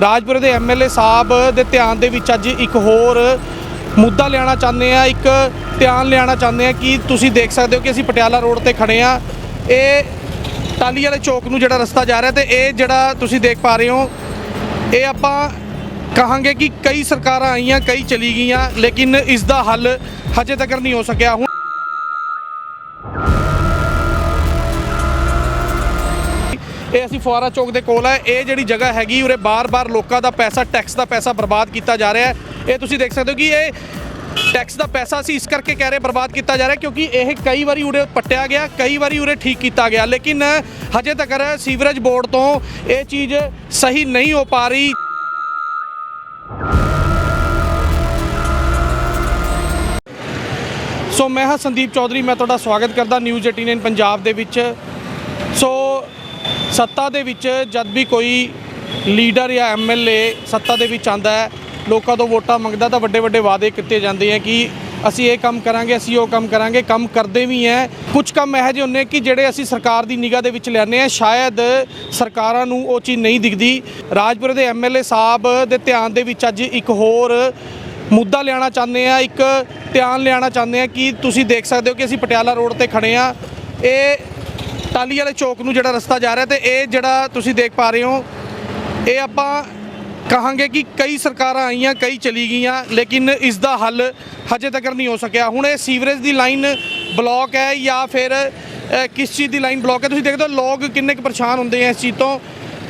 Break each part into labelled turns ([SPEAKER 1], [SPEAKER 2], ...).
[SPEAKER 1] ਰਾਜਪੁਰੇ ਦੇ ਐਮਐਲਏ ਸਾਹਿਬ ਦੇ ਧਿਆਨ ਦੇ ਵਿੱਚ ਅੱਜ ਇੱਕ ਹੋਰ ਮੁੱਦਾ ਲਿਆਉਣਾ ਚਾਹੁੰਦੇ ਆ, ਇੱਕ ਧਿਆਨ ਲਿਆਉਣਾ ਚਾਹੁੰਦੇ ਆ ਕਿ ਤੁਸੀਂ ਦੇਖ ਸਕਦੇ ਹੋ ਕਿ ਅਸੀਂ ਪਟਿਆਲਾ ਰੋਡ ਤੇ ਖੜੇ ਆ। ਇਹ ਟਾਲੀ ਵਾਲੇ ਚੌਕ ਨੂੰ ਜਿਹੜਾ ਰਸਤਾ ਜਾ ਰਿਹਾ ਤੇ ਇਹ ਜਿਹੜਾ ਤੁਸੀਂ ਦੇਖ ਪਾ ਰਹੇ ਹੋ, ਇਹ ਆਪਾਂ ਕਹਾਂਗੇ ਕਿ ਕਈ ਸਰਕਾਰਾਂ ਆਈਆਂ, ਕਈ ਚਲੀ ਗਈਆਂ, ਲੇਕਿਨ ਇਸ ਦਾ ਹੱਲ ਹਜੇ ਤੱਕ ਨਹੀਂ ਹੋ ਸਕਿਆ। ਇਹ ਅਸੀਂ ਫੁਆਰਾ ਚੌਕ ਦੇ ਕੋਲ ਹੈ ਇਹ ਜਿਹੜੀ ਜਗ੍ਹਾ ਹੈਗੀ ਉਰੇ ਬਾਰ-ਬਾਰ ਲੋਕਾਂ ਦਾ ਪੈਸਾ ਟੈਕਸ ਦਾ ਪੈਸਾ ਬਰਬਾਦ ਕੀਤਾ ਜਾ ਰਿਹਾ ਹੈ। ਇਹ ਤੁਸੀਂ ਦੇਖ ਸਕਦੇ ਹੋ ਕਿ ਇਹ ਟੈਕਸ ਦਾ ਪੈਸਾ ਅਸੀਂ ਇਸ ਕਰਕੇ ਕਹਿ ਰਹੇ ਬਰਬਾਦ ਕੀਤਾ ਜਾ ਰਿਹਾ ਕਿਉਂਕਿ ਇਹ ਕਈ ਵਾਰੀ ਉਰੇ ਪੱਟਿਆ ਗਿਆ, ਕਈ ਵਾਰੀ ਉਰੇ ਠੀਕ ਕੀਤਾ ਗਿਆ। ਲੇਕਿਨ ਹਜੇ ਤੱਕ ਸੀਵਰੇਜ ਬੋਰਡ ਤੋਂ ਇਹ ਚੀਜ਼ ਸਹੀ ਨਹੀਂ ਹੋ ਪਾ ਰਹੀ। ਸੋ ਮੈਂ ਹਾਂ ਸੰਦੀਪ ਚੌਧਰੀ, ਮੈਂ ਤੁਹਾਡਾ ਸਵਾਗਤ ਕਰਦਾ ਨਿਊਜ਼ 89 ਪੰਜਾਬ ਦੇ ਵਿੱਚ। ਸੱਤਾ ਦੇ ਵਿੱਚ ਜਦ ਵੀ ਕੋਈ ਲੀਡਰ ਜਾਂ ਐਮਐਲਏ ਸੱਤਾ ਦੇ ਵਿੱਚ ਆਂਦਾ ਹੈ, ਲੋਕਾਂ ਤੋਂ ਵੋਟਾਂ ਮੰਗਦਾ ਤਾਂ ਵੱਡੇ ਵੱਡੇ ਵਾਅਦੇ ਕੀਤੇ ਜਾਂਦੇ ਆ ਕਿ ਅਸੀਂ ਇਹ ਕੰਮ ਕਰਾਂਗੇ, ਅਸੀਂ ਉਹ ਕੰਮ ਕਰਾਂਗੇ, ਕੰਮ ਕਰਦੇ ਵੀ ਹੈ। ਕੁਝ ਕੰਮ ਇਹੋ ਜਿਹੇ ਹੁੰਦੇ ਕਿ ਜਿਹੜੇ ਅਸੀਂ ਸਰਕਾਰ ਦੀ ਨਿਗਾਹ ਦੇ ਵਿੱਚ ਲਿਆਉਂਦੇ ਆ, ਸ਼ਾਇਦ ਸਰਕਾਰਾਂ ਨੂੰ ਉਹ ਚੀਜ਼ ਨਹੀਂ ਦਿਖਦੀ। ਰਾਜਪੁਰੇ ਦੇ ਐਮਐਲਏ ਸਾਹਿਬ ਦੇ ਧਿਆਨ ਦੇ ਵਿੱਚ ਅੱਜ ਇੱਕ ਹੋਰ ਮੁੱਦਾ ਲਿਆਉਣਾ ਚਾਹੁੰਦੇ ਆ, ਇੱਕ ਧਿਆਨ ਲਿਆਉਣਾ ਚਾਹੁੰਦੇ ਆ ਕਿ ਤੁਸੀਂ ਦੇਖ ਸਕਦੇ ਹੋ ਕਿ ਅਸੀਂ ਪਟਿਆਲਾ ਰੋਡ ਤੇ ਖੜੇ ਆ। ਇਹ ਟਾਲੀ ਵਾਲੇ ਚੌਕ ਨੂੰ ਜਿਹੜਾ ਰਸਤਾ ਜਾ ਰਿਹਾ ਤੇ ਇਹ ਜਿਹੜਾ ਤੁਸੀਂ ਦੇਖ ਪਾ ਰਹੇ ਹੋ, ਇਹ ਆਪਾਂ ਕਹਾਂਗੇ ਕਿ ਕਈ ਸਰਕਾਰਾਂ ਆਈਆਂ, ਕਈ ਚਲੀ ਗਈਆਂ, ਲੇਕਿਨ ਇਸ ਦਾ ਹੱਲ ਹਜੇ ਤੱਕ ਨਹੀਂ ਹੋ ਸਕਿਆ। ਹੁਣ ਇਹ ਸੀਵਰੇਜ ਦੀ ਲਾਈਨ ਬਲੌਕ ਹੈ ਜਾਂ ਫਿਰ ਕਿਸ ਚੀਜ਼ ਦੀ ਲਾਈਨ ਬਲੌਕ ਹੈ? ਤੁਸੀਂ ਦੇਖਦੇ ਹੋ, ਲੋਕ ਕਿੰਨੇ ਕੁ ਪਰੇਸ਼ਾਨ ਹੁੰਦੇ ਆ ਇਸ ਚੀਜ਼ ਤੋਂ।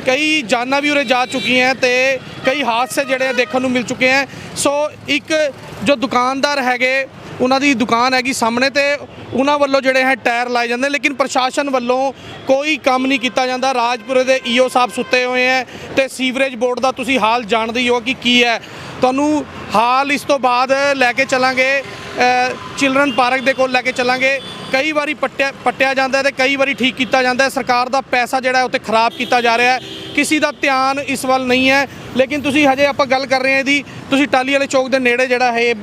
[SPEAKER 1] ਕਈ ਜਾਨਾਂ ਵੀ ਉਰੇ ਜਾ ਚੁੱਕੀਆਂ ਤੇ ਕਈ ਹਾਦਸੇ ਜਿਹੜੇ ਦੇਖਣ ਨੂੰ ਮਿਲ ਚੁੱਕੇ ਆ ਸੋ ਇੱਕ ਜੋ ਦੁਕਾਨਦਾਰ ਹੈਗੇ ਉਹਨਾਂ ਦੀ ਦੁਕਾਨ ਹੈਗੀ ਸਾਹਮਣੇ ਤੇ ਉਹਨਾਂ ਵੱਲੋਂ ਜਿਹੜੇ ਹੈ ਟਾਇਰ ਲਾਏ ਜਾਂਦੇ ਲੇਕਿਨ ਪ੍ਰਸ਼ਾਸਨ ਵੱਲੋਂ ਕੋਈ ਕੰਮ ਨਹੀਂ ਕੀਤਾ ਜਾਂਦਾ। ਰਾਜਪੁਰੇ ਦੇ ਈਓ ਸਾਹਿਬ ਸੁੱਤੇ ਹੋਏ ਹੈ ਤੇ ਸੀਵਰੇਜ ਬੋਰਡ ਦਾ ਤੁਸੀਂ ਹਾਲ ਜਾਣਦੇ ਹੀ ਹੋ ਕਿ ਕੀ ਹੈ। ਤੁਹਾਨੂੰ ਹਾਲ ਇਸ ਤੋਂ ਬਾਅਦ ਲੈ ਕੇ ਚੱਲਾਂਗੇ ਚਿਲਡਰਨ ਪਾਰਕ ਦੇ ਕੋਲ ਲੈ ਕੇ ਚੱਲਾਂਗੇ। ਕਈ ਵਾਰੀ ਪੱਟਿਆ ਪੱਟਿਆ ਜਾਂਦਾ ਹੈ ਤੇ ਕਈ ਵਾਰੀ ਠੀਕ ਕੀਤਾ ਜਾਂਦਾ ਸਰਕਾਰ ਦਾ ਪੈਸਾ ਜਿਹੜਾ ਹੈ ਉੱਤੇ ਖਰਾਬ ਕੀਤਾ ਜਾ ਰਿਹਾ ਹੈ। ਕਿਸੇ ਦਾ ਧਿਆਨ ਇਸ ਵੱਲ ਨਹੀਂ ਹੈ। ਲੇਕਿਨ ਤੁਸੀਂ ਹਜੇ ਆਪਾਂ ਗੱਲ ਕਰ ਰਹੇ ਹਾਂ ਇਹਦੀ। ਤੁਸੀਂ ਟਾਲੀ ਵਾਲੇ ਚੌਕ ਦੇ ਨੇੜੇ ਜਿਹੜਾ ਹੈ ਇਹ,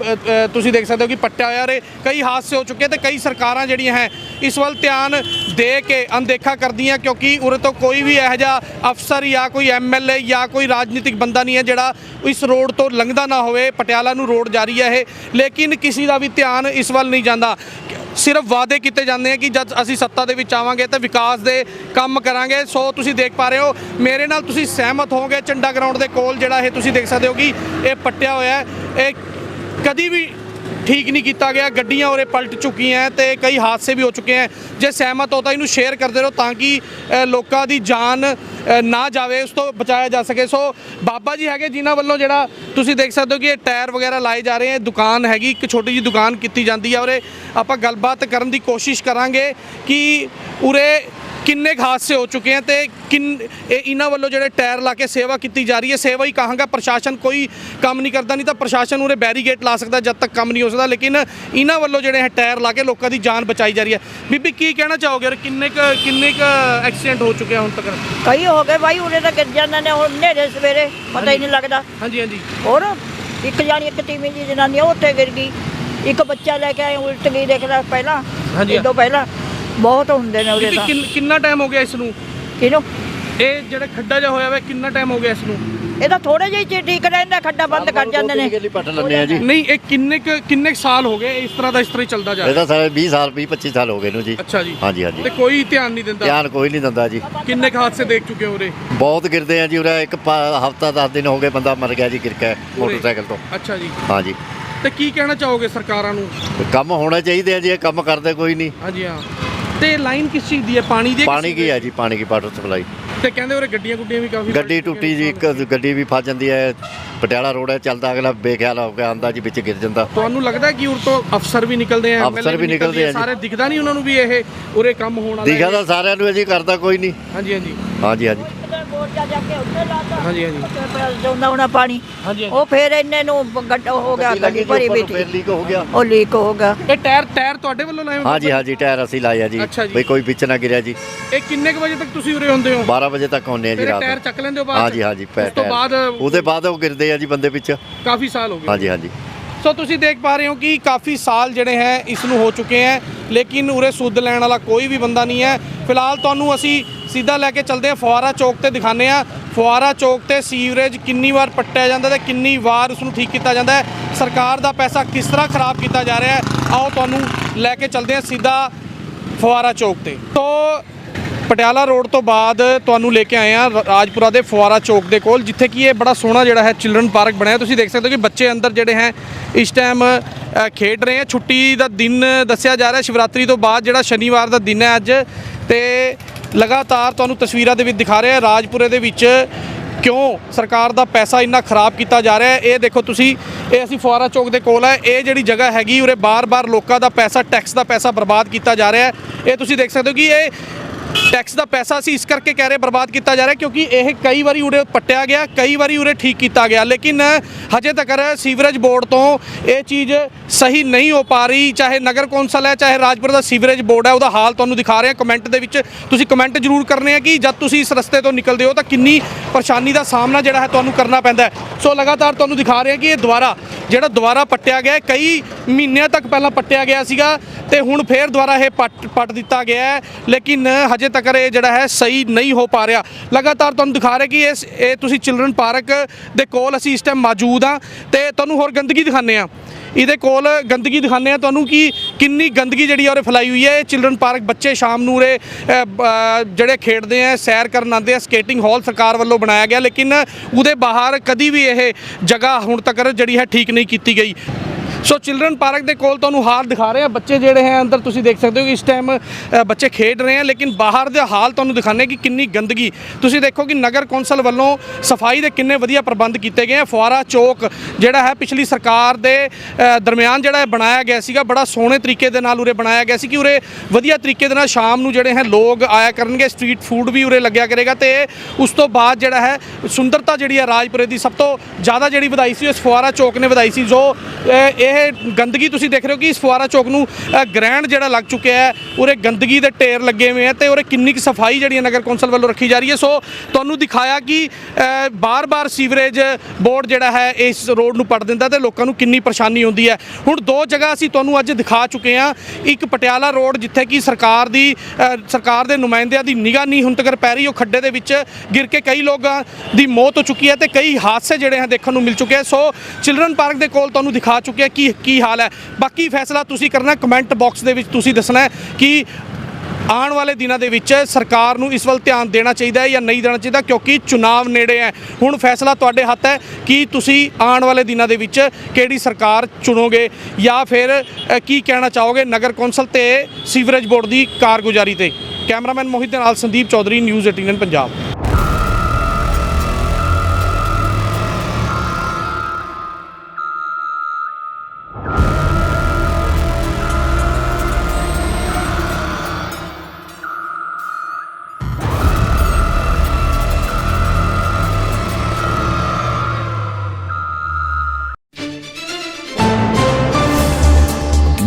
[SPEAKER 1] ਤੁਸੀਂ ਦੇਖ ਸਕਦੇ ਹੋ ਕਿ ਪੱਟਿਆ ਹੋਇਆ ਰੇ ਕਈ ਹਾਦਸੇ ਹੋ ਚੁੱਕੇ ਤੇ ਕਈ ਸਰਕਾਰਾਂ ਜਿਹੜੀਆਂ ਹੈ ਇਸ ਵੱਲ ਧਿਆਨ ਦੇ ਕੇ ਅਣਦੇਖਾ ਕਰਦੀਆਂ ਕਿਉਂਕਿ ਉਰੇ ਤੋਂ ਕੋਈ ਵੀ ਇਹੋ ਜਿਹਾ ਅਫਸਰ ਜਾਂ ਕੋਈ ਐਮਐਲਏ ਜਾਂ ਕੋਈ ਰਾਜਨੀਤਿਕ ਬੰਦਾ ਨਹੀਂ ਹੈ ਜਿਹੜਾ ਇਸ ਰੋਡ ਤੋਂ ਲੰਘਦਾ ਨਾ ਹੋਵੇ। ਪਟਿਆਲਾ ਨੂੰ ਰੋਡ ਜਾਰੀ ਹੈ ਇਹ। ਲੇਕਿਨ ਕਿਸੇ ਦਾ ਵੀ ਧਿਆਨ ਇਸ ਵੱਲ ਨਹੀਂ ਜਾਂਦਾ। ਸਿਰਫ ਵਾਅਦੇ ਕੀਤੇ ਜਾਂਦੇ ਆ ਕਿ ਜਦ ਅਸੀਂ ਸੱਤਾ ਦੇ ਵਿੱਚ ਆਵਾਂਗੇ ਤਾਂ ਵਿਕਾਸ ਦੇ ਕੰਮ ਕਰਾਂਗੇ। ਸੋ ਤੁਸੀਂ ਦੇਖ ਪਾ ਰਹੇ ਹੋ, ਮੇਰੇ ਨਾਲ ਤੁਸੀਂ ਸਹਿਮਤ ਹੋਵੋਗੇ ਝੰਡਾ ਗਰਾਊਂਡ ਦੇ ਕੋਲ ਜਿਹੜਾ ਇਹ ਤੁਸੀਂ ਦੇਖ ਸਕਦੇ ਹੋ ਕਿ ਇਹ ਪੱਟਿਆ ਹੋਇਆ ਹੈ। ਇਹ ਕਦੀ ਵੀ ਠੀਕ ਨਹੀਂ ਕੀਤਾ ਗਿਆ, ਗੱਡੀਆਂ ਉਰੇ ਪਲਟ ਚੁੱਕੀਆਂ ਤੇ ਕਈ ਹਾਦਸੇ ਵੀ ਹੋ ਚੁੱਕੇ ਹੈ। ਜੇ ਸਹਿਮਤ ਹੋ ਤਾਂ ਇਹਨੂੰ ਸ਼ੇਅਰ ਕਰਦੇ ਰਹੋ ਤਾਂ ਕਿ ਲੋਕਾਂ ਦੀ ਜਾਨ ਨਾ ਜਾਵੇ, ਉਸ ਤੋਂ ਬਚਾਇਆ ਜਾ ਸਕੇ। ਸੋ ਬਾਬਾ ਜੀ ਹੈਗੇ ਜਿਨ੍ਹਾਂ ਵੱਲੋਂ ਜਿਹੜਾ ਤੁਸੀਂ ਦੇਖ ਸਕਦੇ ਹੋ ਕਿ ਇਹ ਟਾਇਰ ਵਗੈਰਾ ਲਾਏ ਜਾ ਰਹੇ ਹੈ। ਦੁਕਾਨ ਹੈਗੀ, ਇੱਕ ਛੋਟੀ ਜਿਹੀ ਦੁਕਾਨ ਕੀਤੀ ਜਾਂਦੀ ਹੈ ਉਰੇ। ਆਪਾਂ ਗੱਲਬਾਤ ਕਰਨ ਦੀ ਕੋਸ਼ਿਸ਼ ਕਰਾਂਗੇ ਕਿ ਉਰੇ ਕਿੰਨੇ ਹਾਦਸੇ ਹੋ ਚੁੱਕੇ ਹਨ ਤੇ ਕਿੰਨ ਇਹ ਇਹਨਾਂ ਵੱਲੋਂ ਜਿਹੜੇ ਟਾਇਰ ਲਾ ਕੇ ਸੇਵਾ ਕੀਤੀ ਜਾ ਰਹੀ ਹੈ ਸੇਵਾ ਹੀ ਕਹਾਂਗਾ ਪ੍ਰਸ਼ਾਸਨ ਕੋਈ ਕੰਮ ਨਹੀਂ ਕਰਦਾ ਨਹੀਂ ਤਾਂ ਪ੍ਰਸ਼ਾਸਨ ਉਰੇ ਬੈਰੀਗੇਟ ਲਾ ਸਕਦਾ ਜਦ ਤੱਕ ਕੰਮ ਨਹੀਂ ਹੋ ਸਕਦਾ ਲੇਕਿਨ ਇਹਨਾਂ ਵੱਲੋਂ ਜਿਹੜੇ ਹੈ ਟਾਇਰ ਲਾ ਕੇ ਲੋਕਾਂ ਦੀ ਜਾਨ ਬਚਾਈ ਜਾ ਰਹੀ ਹੈ। ਬੀਬੀ ਕੀ ਕਹਿਣਾ ਚਾਹੋਗੇ ਔਰ ਕਿੰਨੇ ਕ ਕਿੰਨੇ ਕ ਐਕਸੀਡੈਂਟ ਹੋ ਚੁੱਕੇ ਆ ਹੁਣ ਤੱਕ?
[SPEAKER 2] ਕਈ ਹੋ ਗਏ ਬਾਈ ਉਰੇ ਤਾਂ ਗਿਰ ਜਾਂਦੇ ਨੇ ਹੁਣ ਨੇਰੇ ਸਵੇਰੇ ਪਤਾ ਹੀ ਨਹੀਂ ਲੱਗਦਾ।
[SPEAKER 1] ਹਾਂਜੀ ਹਾਂਜੀ।
[SPEAKER 2] ਹੋਰ ਇੱਕ ਜਾਨੀ ਇੱਕ ਤੀਵੀਂ ਜੀ ਜਨਾਨੀ ਉਹ ਉੱਥੇ ਗਿਰ ਗਈ। ਇੱਕ ਬੱਚਾ ਲੈ ਕੇ ਆਏ ਉਲਟ ਗਈ ਦੇਖ ਲੈ ਪਹਿਲਾਂ
[SPEAKER 1] ਹਾਂਜੀ।
[SPEAKER 2] ਇਦੋਂ ਪਹਿਲਾਂ। ਬਹੁਤ ਹੁੰਦੇ ਨੇ
[SPEAKER 1] ਬੀਬੀ
[SPEAKER 2] ਤਾਂ।
[SPEAKER 1] ਕਿੰਨ- ਕਿੰਨਾ ਟਾਈਮ ਹੋ ਗਿਆ ਇਸ ਨੂੰ
[SPEAKER 2] ਕਿਨੂੰ
[SPEAKER 1] ਇਹ ਜਿਹੜਾ ਖੱਡਾ ਜਿਹਾ ਹੋਇਆ ਵਾ ਕਿੰਨਾ ਟਾਈਮ ਹੋ ਗਿਆ ਇਸ ਨੂੰ
[SPEAKER 2] ਇਹ ਤਾਂ ਥੋੜੇ ਜਿਹੇ ਚਿਰ ਠੀਕ ਰਹਿੰਦਾ ਖੱਡਾ ਬੰਦ ਕਰ ਜਾਂਦੇ ਨੇ।
[SPEAKER 3] ਲਈ ਪੱਟ ਲੈਂਦੇ ਆ ਜੀ।
[SPEAKER 1] ਨਹੀਂ ਇਹ ਕਿੰਨੇ ਕੁ ਕਿੰਨੇ ਕੁ ਸਾਲ ਹੋ ਗਏ ਇਸ ਤਰ੍ਹਾਂ ਦਾ ਇਸ ਤਰ੍ਹਾਂ ਹੀ ਚੱਲਦਾ ਜਾ ਰਿਹਾ?
[SPEAKER 3] ਇਹਦਾ ਸਾਰੇ 20 ਸਾਲ 20 25 ਸਾਲ ਹੋ ਗਏ ਨੂੰ ਜੀ।
[SPEAKER 1] ਅੱਛਾ ਜੀ।
[SPEAKER 3] ਹਾਂਜੀ ਹਾਂਜੀ।
[SPEAKER 1] ਤੇ ਕੋਈ ਧਿਆਨ ਨਹੀਂ ਦਿੰਦਾ?
[SPEAKER 3] ਧਿਆਨ ਕੋਈ ਨਹੀਂ ਦਿੰਦਾ ਜੀ।
[SPEAKER 1] ਕਿੰਨੇ ਕੁ ਹਾਦਸੇ ਦੇਖ ਚੁੱਕੇ ਹੋ ਉਰੇ?
[SPEAKER 3] ਬਹੁਤ ਗਿਰਦੇ ਆ ਜੀ ਉਰੇ। ਇੱਕ ਹਫਤਾ 10 ਦਿਨ ਹੋ ਗਏ ਬੰਦਾ ਮਰ ਗਿਆ ਜੀ ਗਿਰ ਕੇ ਮੋਟਰਸਾਈਕਲ ਤੋਂ।
[SPEAKER 1] ਅੱਛਾ ਜੀ।
[SPEAKER 3] ਹਾਂਜੀ।
[SPEAKER 1] ਤੇ ਕੀ ਕਹਿਣਾ ਚਾਹੋਗੇ ਸਰਕਾਰਾਂ ਨੂੰ?
[SPEAKER 3] ਕੰਮ ਹੋਣੇ ਚਾਹੀਦੇ ਜੀ ਇਹ ਕੰਮ ਕਰਦੇ ਕੋਈ ਨਹੀਂ।
[SPEAKER 1] ਹਾਂਜੀ ਹਾਂ। ਤੇ ਲਾਈਨ ਕਿਸ ਚੀਜ਼ ਦੀ ਹੈ? ਪਾਣੀ ਦੀ
[SPEAKER 3] ਪਾਣੀ ਕੀ ਹੈ ਜੀ? ਪਾਣੀ ਕੀ ਵਾਟਰ ਸਪਲਾਈ।
[SPEAKER 1] ਤੇ ਕਹਿੰਦੇ ਉਰੇ ਗੱਡੀਆਂ ਗੁੱਡੀਆਂ ਵੀ ਕਾਫੀ
[SPEAKER 3] ਗੱਡੀ ਟੁੱਟੀ ਜੀ ਇੱਕ ਗੱਡੀ ਵੀ ਫਸ ਜਾਂਦੀ ਹੈ ਪਟਿਆਲਾ ਰੋਡ ਹੈ ਚੱਲਦਾ ਅਗਲਾ ਬੇਖਿਆਲ ਹੋ ਕੇ ਆਂਦਾ ਜੀ ਵਿੱਚ ਗਿਰ ਜਾਂਦਾ।
[SPEAKER 1] ਤੁਹਾਨੂੰ ਲੱਗਦਾ ਕਿ ਉਰ ਤੋਂ ਅਫਸਰ ਵੀ ਨਿਕਲਦੇ ਆ
[SPEAKER 3] ਅਫਸਰ ਵੀ ਨਿਕਲਦੇ ਆ।
[SPEAKER 1] ਸਾਰੇ ਦਿਖਦਾ ਨਹੀਂ ਉਹਨਾਂ ਨੂੰ ਵੀ ਇਹ ਉਰੇ ਕੰਮ ਹੋਣ ਵਾਲਾ
[SPEAKER 3] ਦਿਖਾ
[SPEAKER 1] ਹੈ।
[SPEAKER 3] ਤਾਂ ਸਾਰਿਆਂ ਨੂੰ ਜੀ ਕਰਦਾ ਕੋਈ ਨਹੀਂ।
[SPEAKER 1] ਹਾਂਜੀ ਹਾਂਜੀ।
[SPEAKER 3] ਹਾਂਜੀ ਹਾਂਜੀ।
[SPEAKER 2] ਬੋਟ ਜਾ ਜਾ ਕੇ ਉੱਥੇ ਲਾਤਾ
[SPEAKER 1] ਹਾਂਜੀ ਹਾਂਜੀ।
[SPEAKER 2] ਜਾਂਦਾ ਹੋਣਾ ਪਾਣੀ।
[SPEAKER 1] ਹਾਂਜੀ
[SPEAKER 2] ਉਹ ਫੇਰ ਇੰਨੇ ਨੂੰ ਗੱਡ ਹੋ ਗਿਆ ਗੱਡੀ ਭਰੀ ਵੀ
[SPEAKER 3] ਫੇਰ ਲੀਕ ਹੋ ਗਿਆ।
[SPEAKER 2] ਉਹ ਲੀਕ ਹੋ ਗਿਆ।
[SPEAKER 1] ਇਹ ਟਾਇਰ ਟਾਇਰ ਤੁਹਾਡੇ ਵੱਲੋਂ ਲਾਏ ਹੋਏ
[SPEAKER 3] ਹਾਂਜੀ ਹਾਂਜੀ ਟਾਇਰ ਅਸੀਂ ਲਾਇਆ ਜੀ।
[SPEAKER 1] ਅੱਛਾ ਜੀ।
[SPEAKER 3] ਬਈ ਕੋਈ ਵਿੱਚ ਨਾ ਗਿਰਿਆ ਜੀ।
[SPEAKER 1] ਇਹ ਕਿੰਨੇ ਕੁ ਵਜੇ ਤੱਕ ਤੁਸੀਂ ਉਰੇ ਹੁੰਦੇ ਹੋ?
[SPEAKER 3] 12 ਵਜੇ ਤੱਕ ਆਉਂਦੇ ਆ ਜੀ
[SPEAKER 1] ਫਿਰ ਇਹ
[SPEAKER 3] ਰਾਤ
[SPEAKER 1] ਟਾਇਰ ਚੱਕ ਲੈਂਦੇ ਹੋ ਬਾਅਦ
[SPEAKER 3] ਹਾਂਜੀ ਹਾਂਜੀ
[SPEAKER 1] ਉਸ ਤੋਂ ਬਾਅਦ
[SPEAKER 3] ਉਹਦੇ ਬਾਅਦ ਉਹ ਗਿਰਦੇ ਆ ਜੀ ਬੰਦੇ ਵਿੱਚ
[SPEAKER 1] ਕਾਫੀ ਸਾਲ ਹੋ ਗਏ।
[SPEAKER 3] ਹਾਂਜੀ ਹਾਂਜੀ।
[SPEAKER 1] ਸੋ ਤੁਸੀਂ ਦੇਖ ਪਾ ਰਹੇ ਹੋ ਕਿ ਕਾਫੀ ਸਾਲ ਜਿਹੜੇ ਹੈ ਇਸ ਨੂੰ ਹੋ ਚੁੱਕੇ ਹੈ। ਲੇਕਿਨ ਉਰੇ ਸੁੱਧ ਲੈਣ ਵਾਲਾ ਕੋਈ ਵੀ ਬੰਦਾ ਨਹੀਂ ਹੈ। ਫਿਲਹਾਲ ਤੁਹਾਨੂੰ ਅਸੀਂ ਸਿੱਧਾ ਲੈ ਕੇ ਚੱਲਦੇ ਆ ਫੁਆਰਾ ਚੌਕ ਤੇ ਦਿਖਾਣੇ ਆ ਫੁਆਰਾ ਚੌਕ ਤੇ ਸੀਵਰੇਜ ਕਿੰਨੀ ਵਾਰ ਪੱਟਿਆ ਜਾਂਦਾ ਤੇ ਕਿੰਨੀ ਵਾਰ ਉਸ ਨੂੰ ਠੀਕ ਕੀਤਾ ਜਾਂਦਾ ਹੈ। ਸਰਕਾਰ ਦਾ ਪੈਸਾ ਕਿਸ ਤਰ੍ਹਾਂ ਖਰਾਬ ਕੀਤਾ ਜਾ ਰਿਹਾ ਹੈ, ਆਓ ਤੁਹਾਨੂੰ ਲੈ ਕੇ ਚੱਲਦੇ ਆ ਸਿੱਧਾ ਫੁਆਰਾ ਚੌਕ ਤੇ। ਤੋਂ, ਪਟਿਆਲਾ ਰੋਡ ਤੋਂ ਬਾਅਦ ਤੁਹਾਨੂੰ ਲੈ ਕੇ ਆਏ ਆ ਰਾਜਪੁਰਾ ਦੇ ਫੁਆਰਾ ਚੌਕ ਦੇ ਕੋਲ, ਜਿੱਥੇ ਕਿ ਇਹ ਬੜਾ ਸੋਹਣਾ ਜਿਹੜਾ ਹੈ ਚਿਲਡਰਨ ਪਾਰਕ ਬਣਿਆ। ਤੁਸੀਂ ਦੇਖ ਸਕਦੇ ਹੋ ਕਿ ਬੱਚੇ ਅੰਦਰ ਜਿਹੜੇ ਹੈ, ਇਸ ਟਾਈਮ ਖੇਡ ਰਹੇ ਆ ਛੁੱਟੀ ਦਾ ਦਿਨ ਦੱਸਿਆ ਜਾ ਰਿਹਾ ਸ਼ਿਵਰਾਤਰੀ ਤੋਂ ਬਾਅਦ ਜਿਹੜਾ ਸ਼ਨੀਵਾਰ ਦਾ ਦਿਨ ਹੈ ਅੱਜ ਤੇ ਲਗਾਤਾਰ ਤੁਹਾਨੂੰ ਤਸਵੀਰਾਂ ਦੇ ਵਿੱਚ ਦਿਖਾ ਰਿਹਾ ਰਾਜਪੁਰੇ ਦੇ ਵਿੱਚ ਕਿਉਂ ਸਰਕਾਰ ਦਾ ਪੈਸਾ ਇੰਨਾ ਖਰਾਬ ਕੀਤਾ ਜਾ ਰਿਹਾ ਹੈ? ਇਹ ਦੇਖੋ ਤੁਸੀਂ, ਇਹ ਅਸੀਂ ਫੁਆਰਾ ਚੌਕ ਦੇ ਕੋਲ ਹੈ, ਇਹ ਜਿਹੜੀ ਜਗ੍ਹਾ ਹੈਗੀ ਉਰੇ ਬਾਰ-ਬਾਰ ਲੋਕਾਂ ਦਾ ਪੈਸਾ, ਟੈਕਸ ਦਾ ਪੈਸਾ ਬਰਬਾਦ ਕੀਤਾ ਜਾ ਰਿਹਾ ਹੈ। ਇਹ ਤੁਸੀਂ ਦੇਖ ਸਕਦੇ ਹੋ ਕਿ ਇਹ ਟੈਕਸ ਦਾ ਪੈਸਾ ਸੀ, ਇਸ ਕਰਕੇ ਕਹਿ ਰਹੇ ਬਰਬਾਦ ਕੀਤਾ ਜਾ ਰਿਹਾ ਕਿਉਂਕਿ ਇਹ ਕਈ ਵਾਰੀ ਉਰੇ ਪੱਟਿਆ ਗਿਆ, ਕਈ ਵਾਰੀ ਉਰੇ ਠੀਕ ਕੀਤਾ ਗਿਆ। ਲੇਕਿਨ ਹਜੇ ਤੱਕ ਸੀਵਰੇਜ ਬੋਰਡ ਤੋਂ ਇਹ ਚੀਜ਼ ਸਹੀ ਨਹੀਂ ਹੋ ਪਾ ਰਹੀ। ਚਾਹੇ ਨਗਰ ਕੌਂਸਲ ਹੈ, ਚਾਹੇ ਰਾਜਪੁਰ ਦਾ ਸੀਵਰੇਜ ਬੋਰਡ ਹੈ, ਉਹਦਾ ਹਾਲ ਤੁਹਾਨੂੰ ਦਿਖਾ ਰਹੇ। ਹਾਂ ਕਮੈਂਟ ਦੇ ਵਿੱਚ ਤੁਸੀਂ ਕਮੈਂਟ ਜ਼ਰੂਰ ਕਰਨੇ ਆ ਕਿ ਜਦ ਤੁਸੀਂ ਇਸ ਰਸਤੇ ਤੋਂ ਨਿਕਲਦੇ ਹੋ ਤਾਂ ਕਿੰਨੀ ਪਰੇਸ਼ਾਨੀ ਦਾ ਸਾਹਮਣਾ ਜਿਹੜਾ ਹੈ ਤੁਹਾਨੂੰ ਕਰਨਾ ਪੈਂਦਾ ਸੋ ਲਗਾਤਾਰ ਤੁਹਾਨੂੰ ਦਿਖਾ ਰਹੇ ਹਾਂ ਕਿ ਇਹ ਦੁਬਾਰਾ, ਜਿਹੜਾ ਦੁਬਾਰਾ ਪੱਟਿਆ ਗਿਆ ਕਈ ਮਹੀਨਿਆਂ ਤੱਕ ਪਹਿਲਾਂ ਪੱਟਿਆ ਗਿਆ ਸੀਗਾ ਤੇ ਹੁਣ ਫੇਰ ਦੁਬਾਰਾ ਇਹ ਪੱਟ ਪੱਟ ਦਿੱਤਾ ਗਿਆ ਹੈ। ਲੇਕਿਨ ਹਜੇ ਤੱਕ ਇਹ ਜਿਹੜਾ ਹੈ ਸਹੀ ਨਹੀਂ ਹੋ ਪਾ ਰਿਹਾ। ਲਗਾਤਾਰ ਤੁਹਾਨੂੰ ਦਿਖਾ ਰਹੇ ਕਿ ਇਸ ਇਹ ਤੁਸੀਂ ਚਿਲਡਰਨ ਪਾਰਕ ਦੇ ਕੋਲ ਅਸੀਂ ਇਸ ਟਾਈਮ ਮੌਜੂਦ ਹਾਂ ਤੇ ਤੁਹਾਨੂੰ ਹੋਰ ਗੰਦਗੀ ਦਿਖਾਉਂਦੇ ਆ ਇਹਦੇ ਕੋਲ ਗੰਦਗੀ ਦਿਖਾਉਂਦੇ ਆ ਤੁਹਾਨੂੰ ਕਿ ਕਿੰਨੀ ਗੰਦਗੀ ਜਿਹੜੀ ਆ ਉਰੇ ਫੈਲਾਈ ਹੋਈ ਹੈ। ਇਹ ਚਿਲਡਰਨ ਪਾਰਕ ਬੱਚੇ ਸ਼ਾਮ ਨੂੰ ਉਰੇ ਜਿਹੜੇ ਖੇਡਦੇ ਆ, ਸੈਰ ਕਰਨ ਆਉਂਦੇ ਆ, ਸਕੇਟਿੰਗ ਹਾਲ ਸਰਕਾਰ ਵੱਲੋਂ ਬਣਾਇਆ ਗਿਆ, ਲੇਕਿਨ ਉਹਦੇ ਬਾਹਰ ਕਦੀ ਵੀ ਇਹ ਜਗ੍ਹਾ ਹੁਣ ਤੱਕ ਜਿਹੜੀ ਹੈ ਠੀਕ ਨਹੀਂ ਕੀਤੀ ਗਈ। ਸੋ ਚਿਲਡਰਨ ਪਾਰਕ ਦੇ ਕੋਲ ਤੁਹਾਨੂੰ ਹਾਲ ਦਿਖਾ ਰਹੇ ਆ। ਬੱਚੇ ਜਿਹੜੇ ਹੈ, ਅੰਦਰ ਤੁਸੀਂ ਦੇਖ ਸਕਦੇ ਹੋ ਕਿ ਇਸ ਟਾਈਮ ਬੱਚੇ ਖੇਡ ਰਹੇ ਆ, ਲੇਕਿਨ ਬਾਹਰ ਦੇ ਹਾਲ ਤੁਹਾਨੂੰ ਦਿਖਾਣੇ ਕਿ ਕਿੰਨੀ ਗੰਦਗੀ। ਤੁਸੀਂ ਦੇਖੋ ਕਿ ਨਗਰ ਕੌਂਸਲ ਵੱਲੋਂ ਸਫ਼ਾਈ ਦੇ ਕਿੰਨੇ ਵਧੀਆ ਪ੍ਰਬੰਧ ਕੀਤੇ ਗਏ ਆ। ਫੁਆਰਾ ਚੌਕ ਜਿਹੜਾ ਹੈ, ਪਿਛਲੀ ਸਰਕਾਰ ਦੇ ਦਰਮਿਆਨ ਜਿਹੜਾ ਬਣਾਇਆ ਗਿਆ ਸੀਗਾ, ਬੜਾ ਸੋਹਣੇ ਤਰੀਕੇ ਦੇ ਨਾਲ ਉਰੇ ਬਣਾਇਆ ਗਿਆ ਸੀ ਕਿ ਉਰੇ ਵਧੀਆ ਤਰੀਕੇ ਦੇ ਨਾਲ ਸ਼ਾਮ ਨੂੰ ਜਿਹੜੇ ਹੈ, ਲੋਕ ਆਇਆ ਕਰਨਗੇ ਸਟਰੀਟ ਫੂਡ ਵੀ ਉਰੇ ਲੱਗਿਆ ਕਰੇਗਾ ਤੇ ਉਸ ਤੋਂ ਬਾਅਦ ਜਿਹੜਾ ਹੈ, ਸੁੰਦਰਤਾ ਜਿਹੜੀ ਹੈ ਰਾਜਪੁਰੇ ਦੀ ਸਭ ਤੋਂ ਜ਼ਿਆਦਾ ਜਿਹੜੀ ਵਧਾਈ ਸੀ, ਉਸ ਫੁਆਰਾ ਚੌਕ ਨੇ ਵਧਾਈ ਸੀ, ਜੋ ਇਹ ਇਹ ਗੰਦਗੀ ਤੁਸੀਂ ਦੇਖ ਰਹੇ ਹੋ ਕਿ ਇਸ ਫੁਆਰਾ ਚੌਕ ਨੂੰ ਅ, ਗ੍ਰੈਂਡ ਜਿਹੜਾ ਲੱਗ ਚੁੱਕਿਆ ਹੈ ਉਰੇ ਗੰਦਗੀ ਦੇ ਢੇਰ ਲੱਗੇ ਹੋਏ ਆ ਤੇ ਉਰੇ ਕਿੰਨੀ ਕੁ ਸਫ਼ਾਈ ਜਿਹੜੀ ਹੈ ਨਗਰ ਕੌਂਸਲ ਵੱਲੋਂ ਰੱਖੀ ਜਾ ਰਹੀ ਹੈ। ਸੋ ਤੁਹਾਨੂੰ ਦਿਖਾਇਆ ਕਿ ਬਾਰ-ਬਾਰ ਸੀਵਰੇਜ ਬੋਰਡ ਜਿਹੜਾ ਹੈ ਇਸ ਰੋਡ ਨੂੰ ਪੜ ਦਿੰਦਾ ਤੇ ਲੋਕਾਂ ਨੂੰ ਕਿੰਨੀ ਪਰੇਸ਼ਾਨੀ ਹੁੰਦੀ ਹੈ। ਹੁਣ ਦੋ ਜਗ੍ਹਾ ਅਸੀਂ ਤੁਹਾਨੂੰ ਅੱਜ ਦਿਖਾ ਚੁੱਕੇ ਹਾਂ। ਇੱਕ ਪਟਿਆਲਾ ਰੋਡ ਜਿੱਥੇ ਕਿ ਸਰਕਾਰ ਦੀ ਸਰਕਾਰ ਦੇ ਨੁਮਾਇੰਦਿਆਂ ਦੀ ਨਿਗਾਹ ਨਹੀਂ ਹੁਣ ਤੱਕ ਪੈ ਰਹੀ ਉਹ ਖੱਡੇ ਦੇ ਵਿੱਚ ਗਿਰ ਕੇ ਕਈ ਲੋਕਾਂ ਦੀ ਮੌਤ ਹੋ ਚੁੱਕੀ ਹੈ ਤੇ ਕਈ ਹਾਦਸੇ ਜਿਹੜੇ ਹੈ ਦੇਖਣ ਨੂੰ ਮਿਲ ਚੁੱਕੇ ਹੈ। ਸੋ ਚਿਲਡਰਨ ਪਾਰਕ ਦੇ ਕੋਲ ਤੁਹਾਨੂੰ ਦਿਖਾ ਚੁੱਕੇ ਹਾਂ ਕੀ ਕੀ ਹਾਲ ਹੈ? ਬਾਕੀ ਫੈਸਲਾ ਤੁਸੀਂ ਕਰਨਾ ਕਮੈਂਟ ਬਾਕਸ ਦੇ ਵਿੱਚ ਤੁਸੀਂ ਦੱਸਣਾ ਕਿ ਆਉਣ ਵਾਲੇ ਦਿਨਾਂ ਦੇ ਵਿੱਚ ਸਰਕਾਰ ਨੂੰ ਇਸ ਵੱਲ ਧਿਆਨ ਦੇਣਾ ਚਾਹੀਦਾ ਹੈ ਜਾਂ ਨਹੀਂ ਦੇਣਾ ਚਾਹੀਦਾ ਕਿਉਂਕਿ ਚੁਣਾਵ ਨੇੜੇ ਹੈ। ਹੁਣ ਫੈਸਲਾ ਤੁਹਾਡੇ ਹੱਥ ਹੈ ਕਿ ਤੁਸੀਂ ਆਉਣ ਵਾਲੇ ਦਿਨਾਂ ਦੇ ਵਿੱਚ ਕਿਹੜੀ ਸਰਕਾਰ ਚੁਣੋਗੇ ਜਾਂ ਫਿਰ ਕੀ ਕਹਿਣਾ ਚਾਹੋਗੇ ਨਗਰ ਕੌਂਸਲ ਤੇ ਸੀਵਰੇਜ ਬੋਰਡ ਦੀ ਕਾਰਗੁਜ਼ਾਰੀ ਤੇ। ਕੈਮਰਾਮੈਨ ਮੋਹਿਤ ਦੇ ਨਾਲ ਸੰਦੀਪ ਚੌਧਰੀ, ਨਿਊਜ਼ 18 ਪੰਜਾਬ।